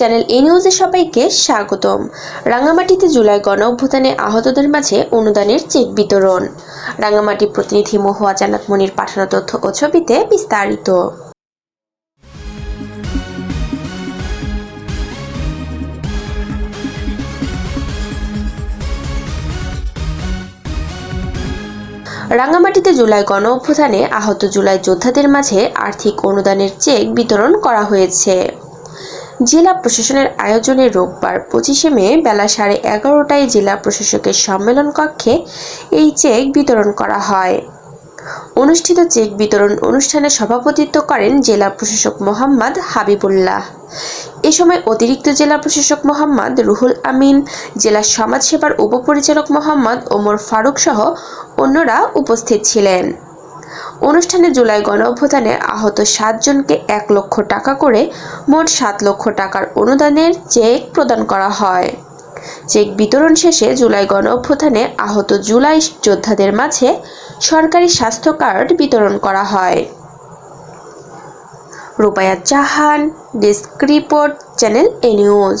Channel এ নিউজে সবাইকে স্বাগতম। রাঙামাটিতে জুলাই গণ অভ্যুত্থানে আহতদের মাঝে অনুদানের চেক বিতরণ। রাঙামাটি প্রতিনিধি মহুয়া জান্নাত মনির পাঠানো তথ্য ও ছবিতে বিস্তারিত। রাঙামাটিতে জুলাই গণ অভ্যুত্থানে আহত জুলাই যোদ্ধাদের মাঝে আর্থিক অনুদানের চেক বিতরণ করা হয়েছে। জেলা প্রশাসনের আয়োজনে রোববার পঁচিশে মে বেলা সাড়ে এগারোটায় জেলা প্রশাসকের সম্মেলন কক্ষে এই চেক বিতরণ করা হয়। অনুষ্ঠিত চেক বিতরণ অনুষ্ঠানে সভাপতিত্ব করেন জেলা প্রশাসক মোহাম্মদ হাবিবুল্লাহ। এ সময় অতিরিক্ত জেলা প্রশাসক মোহাম্মদ রুহুল আমিন, জেলা সমাজসেবার উপপরিচালক মোহাম্মদ ওমর ফারুক সহ অন্যরা উপস্থিত ছিলেন। অনুষ্ঠানে জুলাই গণ অভ্যুত্থানে আহত সাতজনকে এক লক্ষ টাকা করে মোট সাত লক্ষ টাকার অনুদানের চেক প্রদান করা হয়। চেক বিতরণ শেষে জুলাই গণ অভ্যুত্থানে আহত জুলাই যোদ্ধাদের মাঝে সরকারি স্বাস্থ্য কার্ড বিতরণ করা হয়। রূপায়াত চাহান desk report, channel A news.